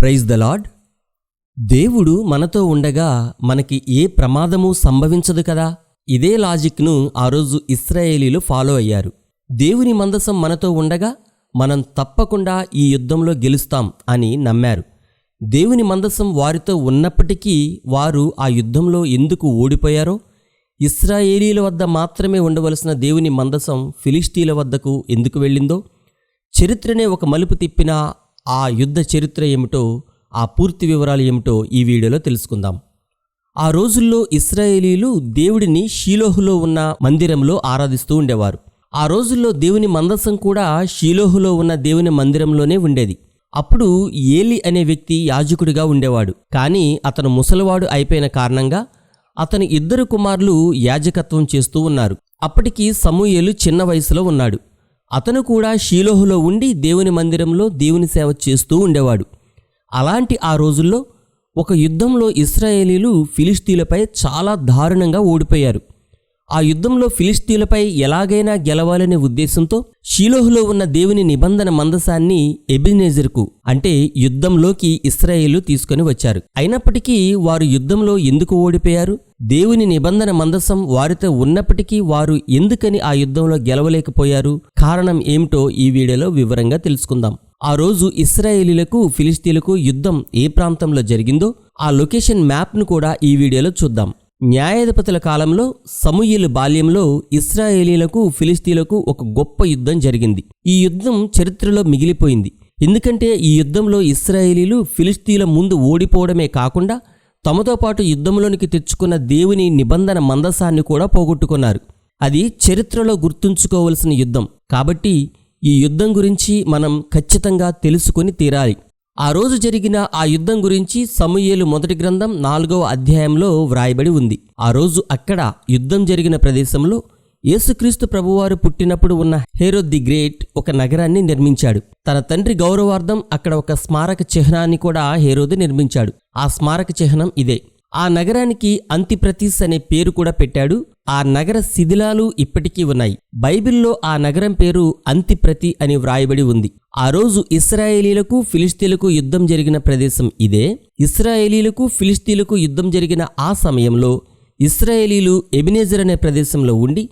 Praise the lord దేవుడు మనతో ఉండగా మనకి ఏ ప్రమాదము సంభవించదు కదా? ఇదే లాజిక్ను ఆ రోజు ఇస్రాయేలీలు ఫాలో అయ్యారు. దేవుని మందసం మనతో ఉండగా మనం తప్పకుండా ఈ యుద్ధంలో గెలుస్తాం అని నమ్మారు. దేవుని మందసం వారితో ఉన్నప్పటికీ వారు ఆ యుద్ధంలో ఎందుకు ఓడిపోయారో? ఇస్రాయేలీల వద్ద మాత్రమే ఉండవలసిన దేవుని మందసం ఫిలిస్తీన్ల వద్దకు ఎందుకు వెళ్ళిందో? చరిత్రనే ఒక మలుపు తిప్పిన ఆ యుద్ధ చరిత్ర ఏమిటో ఆ పూర్తి వివరాలు ఏమిటో ఈ వీడియోలో తెలుసుకుందాం. ఆ రోజుల్లో ఇస్రాయేలీలు దేవుడిని షీలోహులో ఉన్న మందిరంలో ఆరాధిస్తూ ఉండేవారు. ఆ రోజుల్లో దేవుని మందసం కూడా షీలోహులో ఉన్న దేవుని మందిరంలోనే ఉండేది. అప్పుడు ఏలి అనే వ్యక్తి యాజకుడిగా ఉండేవాడు. కానీ అతను ముసలివాడు అయిపోయిన కారణంగా అతని ఇద్దరు కుమారులు యాజకత్వం చేస్తూ ఉన్నారు. అప్పటికి సమూయేలు చిన్న వయసులో ఉన్నాడు. అతను కూడా షీలోహులో ఉండి దేవుని మందిరంలో దేవుని సేవ చేస్తూ ఉండేవాడు. అలాంటి ఆ రోజుల్లో ఒక యుద్ధంలో ఇస్రాయేలీలు ఫిలిస్తీన్లపై చాలా దారుణంగా ఓడిపోయారు. ఆ యుద్ధంలో ఫిలిస్తీన్లపై ఎలాగైనా గెలవాలనే ఉద్దేశంతో షీలోహ్లో ఉన్న దేవుని నిబంధన మందసాన్ని ఎబినేజర్కు అంటే యుద్ధంలోకి ఇస్రాయేలు తీసుకొని వచ్చారు. అయినప్పటికీ వారు యుద్ధంలో ఎందుకు ఓడిపోయారు? దేవుని నిబంధన మందసం వారితో ఉన్నప్పటికీ వారు ఎందుకని ఆ యుద్ధంలో గెలవలేకపోయారు? కారణం ఏమిటో ఈ వీడియోలో వివరంగా తెలుసుకుందాం. ఆ రోజు ఇస్రాయేలీలకు ఫిలిస్తీన్లకు యుద్ధం ఏ ప్రాంతంలో జరిగిందో ఆ లొకేషన్ మ్యాప్ను కూడా ఈ వీడియోలో చూద్దాం. న్యాయాధిపతుల కాలంలో సమూయేలు బాల్యంలో ఇస్రాయేలీలకు ఫిలిస్తీన్లకు ఒక గొప్ప యుద్ధం జరిగింది. ఈ యుద్ధం చరిత్రలో మిగిలిపోయింది. ఎందుకంటే ఈ యుద్ధంలో ఇస్రాయేలీలు ఫిలిస్తీన్ల ముందు ఓడిపోవడమే కాకుండా తమతో పాటు యుద్ధంలోనికి తెచ్చుకున్న దేవుని నిబంధన మందసాన్ని కూడా పోగొట్టుకున్నారు. అది చరిత్రలో గుర్తుంచుకోవలసిన యుద్ధం. కాబట్టి ఈ యుద్ధం గురించి మనం ఖచ్చితంగా తెలుసుకొని తీరాలి. ఆ రోజు జరిగిన ఆ యుద్ధం గురించి సమూయేలు మొదటి గ్రంథం నాలుగవ అధ్యాయంలో వ్రాయబడి ఉంది. ఆ రోజు అక్కడ యుద్ధం జరిగిన ప్రదేశంలో యేసుక్రీస్తు ప్రభువారు పుట్టినప్పుడు ఉన్న హేరోద్ ది గ్రేట్ ఒక నగరాన్ని నిర్మించాడు. తన తండ్రి గౌరవార్థం అక్కడ ఒక స్మారక చిహ్నాన్ని కూడా హేరోదు నిర్మించాడు. ఆ స్మారక చిహ్నం ఇదే. ఆ నగరానికి అంతిప్రతీస్ అనే పేరు కూడా పెట్టాడు. ఆ నగర శిథిలాలు ఇప్పటికీ ఉన్నాయి. బైబిల్లో ఆ నగరం పేరు అంతిప్రతి అని వ్రాయబడి ఉంది. ఆ రోజు ఇస్రాయేలీలకు ఫిలిస్తీన్లకు యుద్ధం జరిగిన ప్రదేశం ఇదే. ఇస్రాయేలీలకు ఫిలిస్తీన్లకు యుద్ధం జరిగిన ఆ సమయంలో ఇస్రాయేలీలు ఎబినేజర్ అనే ప్రదేశంలో ఉండి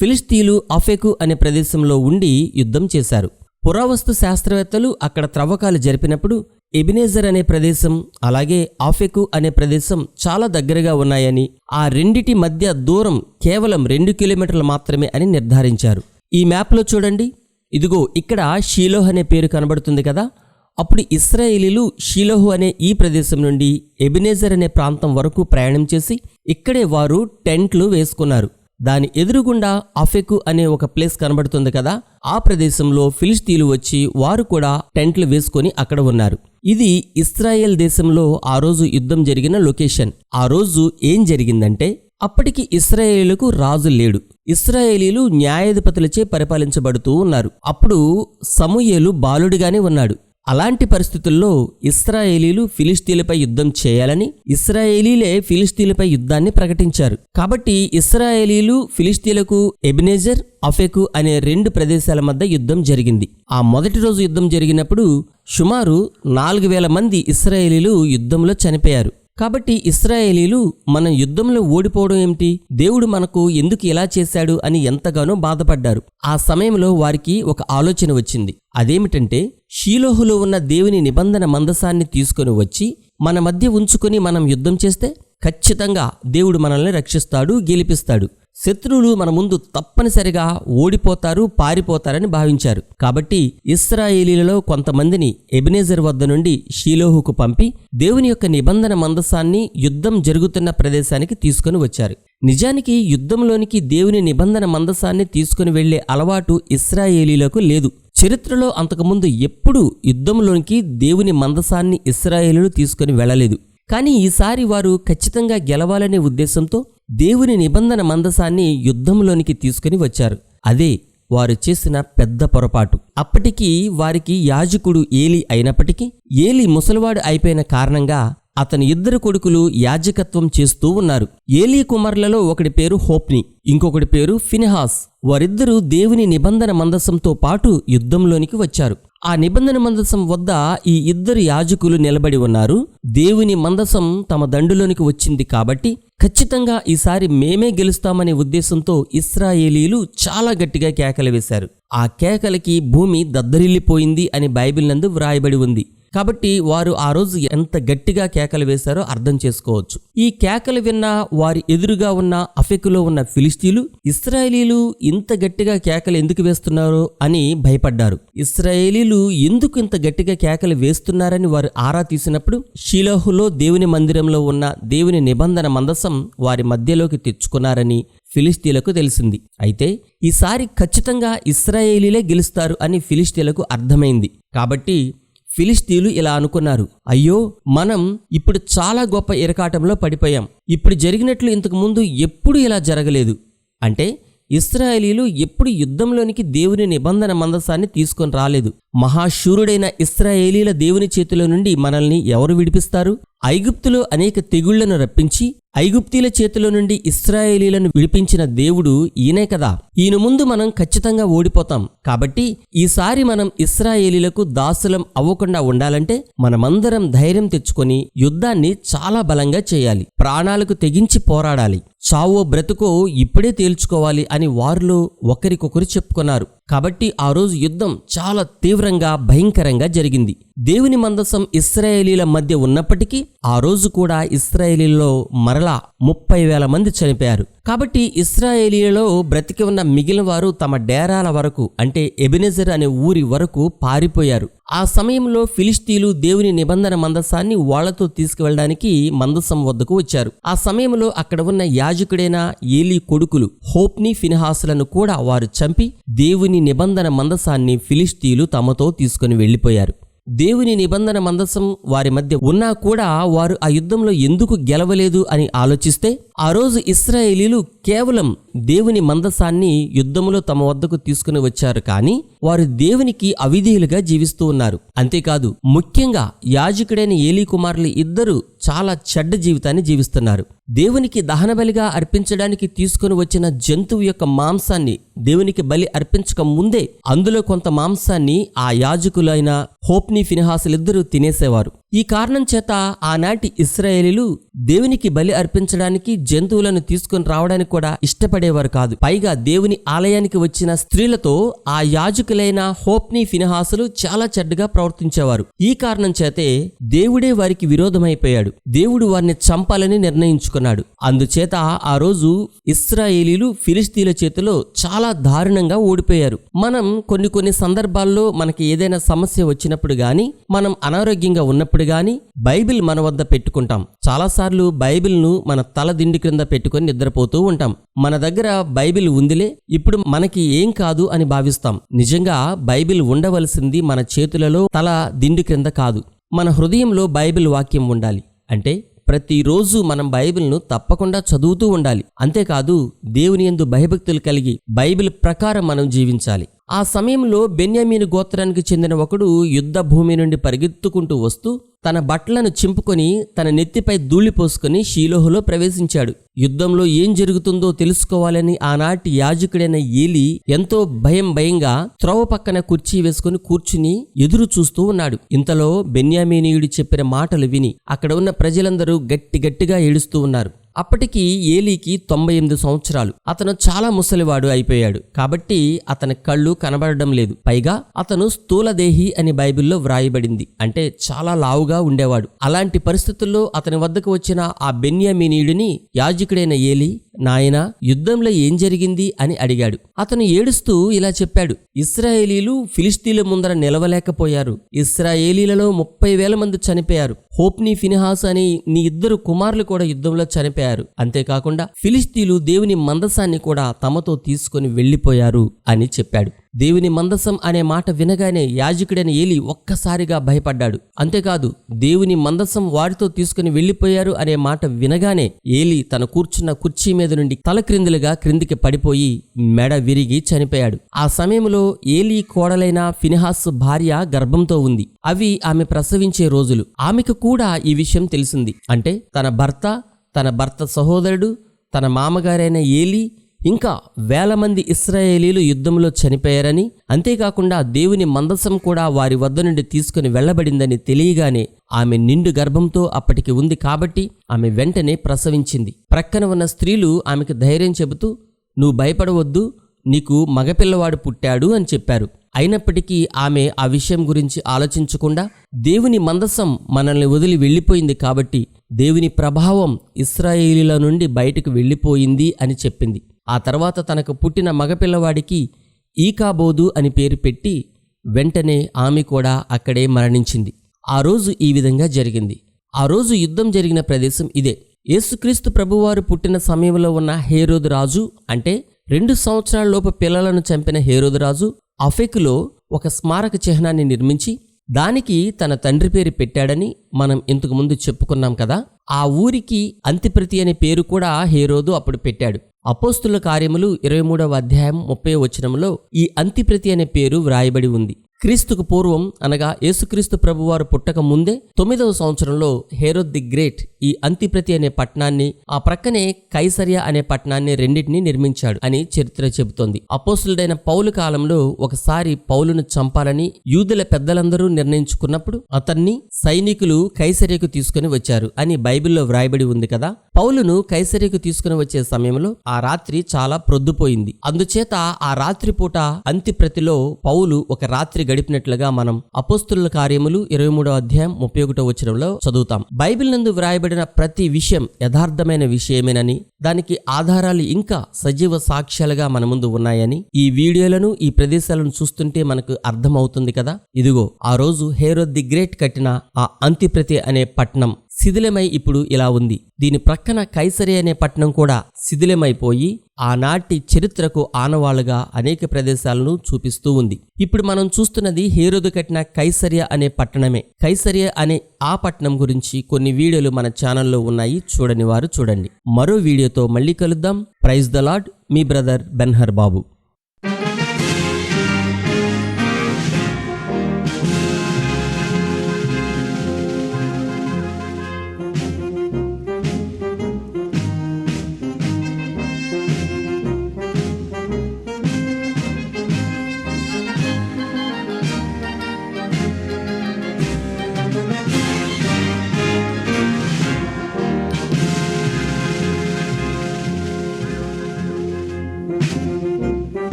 ఫిలిస్తీన్లు అఫెకు అనే ప్రదేశంలో ఉండి యుద్ధం చేశారు. పురావస్తు శాస్త్రవేత్తలు అక్కడ త్రవ్వకాలు జరిపినప్పుడు ఎబినేజర్ అనే ప్రదేశం అలాగే ఆఫెకు అనే ప్రదేశం చాలా దగ్గరగా ఉన్నాయని ఆ రెండిటి మధ్య దూరం కేవలం రెండు కిలోమీటర్లు మాత్రమే అని నిర్ధారించారు. ఈ మ్యాప్లో చూడండి. ఇదిగో ఇక్కడ షీలోహ్ అనే పేరు కనబడుతుంది కదా? అప్పుడు ఇస్రాయేలీలు షీలోహు అనే ఈ ప్రదేశం నుండి ఎబినేజర్ అనే ప్రాంతం వరకు ప్రయాణం చేసి ఇక్కడే వారు టెంట్లు వేసుకున్నారు. దాని ఎదురుగుండా అఫెకు అనే ఒక ప్లేస్ కనబడుతుంది కదా? ఆ ప్రదేశంలో ఫిలిస్తీన్లు వచ్చి వారు కూడా టెంట్లు వేసుకొని అక్కడ ఉన్నారు. ఇది ఇస్రాయేల్ దేశంలో ఆ రోజు యుద్ధం జరిగిన లొకేషన్. ఆ రోజు ఏం జరిగిందంటే అప్పటికి ఇస్రాయేలీలకు రాజు లేడు. ఇస్రాయేలీలు న్యాయాధిపతులచే పరిపాలించబడుతూ ఉన్నారు. అప్పుడు సమూయేలు బాలుడిగానే ఉన్నాడు. అలాంటి పరిస్థితుల్లో ఇస్రాయేలీలు ఫిలిస్తీన్లపై యుద్ధం చేయాలని ఇస్రాయేలీలే ఫిలిస్తీన్లపై యుద్ధాన్ని ప్రకటించారు. కాబట్టి ఇస్రాయేలీలు ఫిలిస్తీన్లకు ఎబినేజర్ అఫెకు అనే రెండు ప్రదేశాల మధ్య యుద్ధం జరిగింది. ఆ మొదటి రోజు యుద్ధం జరిగినప్పుడు సుమారు నాలుగు వేల మంది ఇస్రాయేలీలు యుద్ధంలో చనిపోయారు. కాబట్టి ఇస్రాయేలీలు మనం యుద్ధంలో ఓడిపోవడం ఏమిటి? దేవుడు మనకు ఎందుకు ఇలా చేశాడు అని ఎంతగానో బాధపడ్డారు. ఆ సమయంలో వారికి ఒక ఆలోచన వచ్చింది. అదేమిటంటే షీలోహులో ఉన్న దేవుని నిబంధన మందసాన్ని తీసుకొని వచ్చి మన మధ్య ఉంచుకొని మనం యుద్ధం చేస్తే ఖచ్చితంగా దేవుడు మనల్ని రక్షిస్తాడు గెలిపిస్తాడు. శత్రువులు మన ముందు తప్పనిసరిగా ఓడిపోతారు పారిపోతారని భావించారు. కాబట్టి ఇస్రాయేలీలలో కొంతమందిని ఎబినేజర్ వద్ద నుండి షీలోహుకు పంపి దేవుని యొక్క నిబంధన మందసాన్ని యుద్ధం జరుగుతున్న ప్రదేశానికి తీసుకొని వచ్చారు. నిజానికి యుద్ధంలోనికి దేవుని నిబంధన మందసాన్ని తీసుకుని వెళ్ళే అలవాటు ఇస్రాయేలీలకు లేదు. చరిత్రలో అంతకుముందు ఎప్పుడూ యుద్ధంలోనికి దేవుని మందసాన్ని ఇస్రాయేలీలు తీసుకుని వెళ్ళలేదు. కానీ ఈసారి వారు ఖచ్చితంగా గెలవాలనే ఉద్దేశంతో దేవుని నిబంధన మందసాన్ని యుద్ధంలోనికి తీసుకుని వచ్చారు. అదే వారు చేసిన పెద్ద పొరపాటు. అప్పటికి వారికి యాజకుడు ఏలి అయినప్పటికీ ఏలి ముసలివాడు అయిపోయిన కారణంగా అతని ఇద్దరు కొడుకులు యాజకత్వం చేస్తూ ఉన్నారు. ఏలీ కుమారులలో ఒకటి పేరు హోప్ని ఇంకొకటి పేరు ఫినిహాస్. వారిద్దరూ దేవుని నిబంధన మందసంతో పాటు యుద్ధంలోనికి వచ్చారు. ఆ నిబంధన మందసం వద్ద ఈ ఇద్దరు యాజకులు నిలబడి ఉన్నారు. దేవుని మందసం తమ దండులోనికి వచ్చింది కాబట్టి ఖచ్చితంగా ఈసారి మేమే గెలుస్తామనే ఉద్దేశంతో ఇస్రాయేలీలు చాలా గట్టిగా కేకలు వేశారు. ఆ కేకలకి భూమి దద్దరిల్లిపోయింది అని బైబిల్ నందు వ్రాయబడి ఉంది. కాబట్టి వారు ఆ రోజు ఎంత గట్టిగా కేకలు వేశారో అర్థం చేసుకోవచ్చు. ఈ కేకలు విన్న వారి ఎదురుగా ఉన్న అఫెకులో ఉన్న ఫిలిస్తీన్లు ఇస్రాయేలీలు ఇంత గట్టిగా కేకలు ఎందుకు వేస్తున్నారో అని భయపడ్డారు. ఇస్రాయేలీలు ఎందుకు ఇంత గట్టిగా కేకలు వేస్తున్నారని వారు ఆరా తీసినప్పుడు షిలోహులో దేవుని మందిరంలో ఉన్న దేవుని నిబంధన మందసం వారి మధ్యలోకి తెచ్చుకున్నారని ఫిలిస్తీన్లకు తెలిసింది. అయితే ఈసారి ఖచ్చితంగా ఇస్రాయేలీలే గెలుస్తారు అని ఫిలిస్తీన్లకు అర్థమైంది. కాబట్టి ఫిలిస్తీన్లు ఇలా అనుకున్నారు. అయ్యో మనం ఇప్పుడు చాలా గొప్ప ఇరకాటంలో పడిపోయాం. ఇప్పుడు జరిగినట్లు ఇంతకు ముందు ఎప్పుడు ఇలా జరగలేదు. అంటే ఇస్రాయేలీలు ఎప్పుడు యుద్ధంలోనికి దేవుని నిబంధన మందసాన్ని తీసుకొని రాలేదు. మహాశూరుడైన ఇస్రాయేలీల దేవుని చేతిలో నుండి మనల్ని ఎవరు విడిపిస్తారు? ఐగుప్తులో అనేక తెగుళ్ళను రప్పించి ఐగుప్తీల చేతిలో నుండి ఇస్రాయేలీలను విడిపించిన దేవుడు ఈయనే కదా. ఈయన ముందు మనం ఖచ్చితంగా ఓడిపోతాం. కాబట్టి ఈసారి మనం ఇస్రాయేలీలకు దాసులం అవ్వకుండా ఉండాలంటే మనమందరం ధైర్యం తెచ్చుకొని యుద్ధాన్ని చాలా బలంగా చేయాలి. ప్రాణాలకు తెగించి పోరాడాలి. చావో బ్రతుకో ఇప్పుడే తేల్చుకోవాలి అని వారిలో ఒకరికొకరు చెప్పుకున్నారు. కాబట్టి ఆ రోజు యుద్ధం చాలా తీవ్రంగా భయంకరంగా జరిగింది. దేవుని మందసం ఇస్రాయేలీల మధ్య ఉన్నప్పటికీ ఆ రోజు కూడా ఇస్రాయేలీలో మరలా ముప్పై వేల మంది చనిపోయారు. కాబట్టి ఇస్రాయేలీలలో బ్రతికి ఉన్న మిగిలిన వారు తమ డేరాల వరకు అంటే ఎబినెజర్ అనే ఊరి వరకు పారిపోయారు. ఆ సమయంలో ఫిలిస్తీన్లు దేవుని నిబంధన మందసాన్ని వాళ్ళతో తీసుకువెళ్ళడానికి మందసం వద్దకు వచ్చారు. ఆ సమయంలో అక్కడ ఉన్న యాజకుడైన ఏలీ కొడుకులు హోప్ని ఫినిహాసులను కూడా వారు చంపి దేవుని నిబంధన మందసాన్ని ఫిలిస్తీన్లు తమతో తీసుకుని వెళ్ళిపోయారు. దేవుని నిబంధన మందసం వారి మధ్య ఉన్నా కూడా వారు ఆ యుద్ధంలో ఎందుకు గెలవలేదు అని ఆలోచిస్తే ఆ రోజు ఇస్రాయేలీలు కేవలం దేవుని మందసాన్ని యుద్ధములో తమ వద్దకు తీసుకుని వచ్చారు కానీ వారు దేవునికి అవిధేయులుగా జీవిస్తూ ఉన్నారు. అంతేకాదు ముఖ్యంగా యాజకుడైన ఏలీ కుమారులు ఇద్దరు చాలా చెడ్డ జీవితాన్ని జీవిస్తున్నారు. దేవునికి దహనబలిగా అర్పించడానికి తీసుకుని వచ్చిన జంతువు యొక్క మాంసాన్ని దేవునికి బలి అర్పించక ముందే అందులో కొంత మాంసాన్ని ఆ యాజకులైన హోప్ని ఫినిహాసులిద్దరూ తినేసేవారు. ఈ కారణం చేత ఆనాటి ఇస్రాయేలీలు దేవునికి బలి అర్పించడానికి జంతువులను తీసుకుని రావడానికి కూడా ఇష్టపడేవారు కాదు. పైగా దేవుని ఆలయానికి వచ్చిన స్త్రీలతో ఆ యాజకులైన హోప్ని ఫినహాసులు చాలా చెడ్డగా ప్రవర్తించేవారు. ఈ కారణం చేతే దేవుడే వారికి విరోధమైపోయాడు. దేవుడు వారిని చంపాలని నిర్ణయించుకున్నాడు. అందుచేత ఆ రోజు ఇస్రాయేలీలు ఫిలిస్తీన్ల చేతిలో చాలా దారుణంగా ఓడిపోయారు. మనం కొన్ని కొన్ని సందర్భాల్లో మనకి ఏదైనా సమస్య వచ్చినప్పుడు గాని మనం అనారోగ్యంగా ఉన్నప్పుడు కానీ బైబిల్ మన వద్ద పెట్టుకుంటాం. చాలాసార్లు బైబిల్ను మన తల దిండి క్రింద పెట్టుకొని నిద్రపోతూ ఉంటాం. మన దగ్గర బైబిల్ ఉందిలే ఇప్పుడు మనకి ఏం కాదు అని భావిస్తాం. నిజంగా బైబిల్ ఉండవలసింది మన చేతులలో తల దిండి క్రింద కాదు. మన హృదయంలో బైబిల్ వాక్యం ఉండాలి. అంటే ప్రతిరోజు మనం బైబిల్ను తప్పకుండా చదువుతూ ఉండాలి. అంతేకాదు దేవుని యందు భయభక్తులు కలిగి బైబిల్ ప్రకారం మనం జీవించాలి. ఆ సమయంలో బెన్యామీను గోత్రానికి చెందిన ఒకడు యుద్ధ భూమి నుండి పరిగెత్తుకుంటూ వస్తూ తన బట్టలను చింపుకొని తన నెత్తిపై ధూళి పోసుకొని షీలోహులో ప్రవేశించాడు. యుద్ధంలో ఏం జరుగుతుందో తెలుసుకోవాలని ఆనాటి యాజకుడైన ఏలి ఎంతో భయం భయంగా త్రోవ పక్కన కుర్చీ వేసుకుని కూర్చుని ఎదురు చూస్తూ ఉన్నాడు. ఇంతలో బెన్యామీనీయుడు చెప్పిన మాటలు విని అక్కడ ఉన్న ప్రజలందరూ గట్టి గట్టిగా ఏడుస్తూ ఉన్నారు. అప్పటికి ఏలీకి తొంభై ఎనిమిది సంవత్సరాలు. అతను చాలా ముసలివాడు అయిపోయాడు. కాబట్టి అతని కళ్ళు కనబడడం లేదు. పైగా అతను స్థూలదేహి అని బైబిల్లో వ్రాయబడింది. అంటే చాలా లావుగా ఉండేవాడు. అలాంటి పరిస్థితుల్లో అతని వద్దకు వచ్చిన ఆ బెన్యామీనీయుడిని యాజకుడైన ఏలి నాయనా యుద్ధంలో ఏం జరిగింది అని అడిగాడు. అతను ఏడుస్తూ ఇలా చెప్పాడు ఇస్రాయేలీలు ఫిలిస్తీన్ల ముందర నిలవలేకపోయారు. ఇస్రాయేలీలలో ముప్పై వేల మంది చనిపోయారు. హోప్ని ఫినిహాస్ అని నీ ఇద్దరు కుమారులు కూడా యుద్ధంలో చనిపోయారు. అంతేకాకుండా ఫిలిస్తీన్లు దేవుని మందసాన్ని కూడా తమతో తీసుకొని వెళ్ళిపోయారు అని చెప్పాడు. దేవుని మందసం అనే మాట వినగానే యాజకుడైన ఏలి ఒక్కసారిగా భయపడ్డాడు. అంతేకాదు దేవుని మందసం వారితో తీసుకుని వెళ్ళిపోయారు అనే మాట వినగానే ఏలి తన కూర్చున్న కుర్చీ మీద నుండి తలక్రిందులుగా క్రిందికి పడిపోయి మెడ విరిగి చనిపోయాడు. ఆ సమయంలో ఏలి కోడలైన ఫినిహాస్ భార్య గర్భంతో ఉంది. అవి ఆమె ప్రసవించే రోజులు. ఆమెకు కూడా ఈ విషయం తెలిసింది. అంటే తన భర్త తన భర్త సహోదరుడు తన మామగారైన ఏలి ఇంకా వేల మంది ఇస్రాయేలీలు యుద్ధంలో చనిపోయారని అంతేకాకుండా దేవుని మందసం కూడా వారి వద్ద నుండి తీసుకుని వెళ్ళబడిందని తెలియగానే ఆమె నిండు గర్భంతో అప్పటికి ఉంది కాబట్టి ఆమె వెంటనే ప్రసవించింది. ప్రక్కన ఉన్న స్త్రీలు ఆమెకు ధైర్యం చెబుతూ నువ్వు భయపడవద్దు నీకు మగపిల్లవాడు పుట్టాడు అని చెప్పారు. అయినప్పటికీ ఆమె ఆ విషయం గురించి ఆలోచించకుండా దేవుని మందసం మనల్ని వదిలి వెళ్ళిపోయింది కాబట్టి దేవుని ప్రభావం ఇస్రాయేలీల నుండి బయటకు వెళ్ళిపోయింది అని చెప్పింది. ఆ తర్వాత తనకు పుట్టిన మగపిల్లవాడికి ఈకాబోదు అని పేరు పెట్టి వెంటనే ఆమె కూడా అక్కడే మరణించింది. ఆ రోజు ఈ విధంగా జరిగింది. ఆ రోజు యుద్ధం జరిగిన ప్రదేశం ఇదే. యేసుక్రీస్తు ప్రభువారు పుట్టిన సమయంలో ఉన్న హేరోదు రాజు అంటే రెండు సంవత్సరాలలోపు పిల్లలను చంపిన హేరోదు రాజు అఫెకులో ఒక స్మారక చిహ్నాన్ని నిర్మించి దానికి తన తండ్రి పేరు పెట్టాడని మనం ఇంతకుముందు చెప్పుకున్నాం కదా. ఆ ఊరికి అంతిప్రతి అనే పేరు కూడా హేరోదు అప్పుడు పెట్టాడు. అపోస్తుల కార్యములు ఇరవై మూడవ అధ్యాయం ముప్పై వచనంలో ఈ అంతిప్రతి అనే పేరు వ్రాయబడి ఉంది. క్రీస్తుకు పూర్వం అనగా యేసుక్రీస్తు ప్రభువారు పుట్టక ముందే తొమ్మిదవ సంవత్సరంలో హేరోద్ ది గ్రేట్ ఈ అంతిప్రతి అనే పట్టణాన్ని ఆ ప్రక్కనే కైసర్య అనే పట్టణాన్ని రెండింటినీ నిర్మించాడు అని చరిత్ర చెబుతోంది. అపోసులుడైన పౌలు కాలంలో ఒకసారి పౌలును చంపాలని యూదుల పెద్దలందరూ నిర్ణయించుకున్నప్పుడు అతన్ని సైనికులు కైసరియకు తీసుకుని వచ్చారు అని బైబిల్లో వ్రాయబడి ఉంది కదా. పౌలును కైసర్యకు తీసుకుని వచ్చే సమయంలో ఆ రాత్రి చాలా ప్రొద్దుపోయింది. అందుచేత ఆ రాత్రి పూట అంతిప్రతిలో పౌలు ఒక రాత్రి గడిపినట్లుగా మనం అపోస్తుల కార్యములు ఇరవై మూడో అధ్యాయం ముప్పై ఒకటో వచనంలో చదువుతాం. బైబిల్ నందు వ్రాయబడిన ప్రతి విషయం యథార్థమైన విషయమేనని దానికి ఆధారాలు ఇంకా సజీవ సాక్ష్యాలుగా మన ముందు ఉన్నాయని ఈ వీడియోలను ఈ ప్రదేశాలను చూస్తుంటే మనకు అర్థమవుతుంది కదా? ఇదిగో ఆ రోజు హేరో ది గ్రేట్ కట్టిన ఆ అంతిప్రతి అనే పట్టణం శిథిలమై ఇప్పుడు ఇలా ఉంది. దీని ప్రక్కన కైసరి అనే పట్టణం కూడా శిథిలమైపోయి ఆనాటి చరిత్రకు ఆనవాళ్ళుగా అనేక ప్రదేశాలను చూపిస్తూ ఉంది. ఇప్పుడు మనం చూస్తున్నది హేరోదు కట్టిన కైసర్య అనే పట్టణమే. కైసర్య అనే ఆ పట్టణం గురించి కొన్ని వీడియోలు మన ఛానల్లో ఉన్నాయి. చూడని వారు చూడండి. మరో వీడియోతో మళ్ళీ కలుద్దాం. ప్రైజ్ ద లాడ్ మీ బ్రదర్ బెన్హర్ బాబు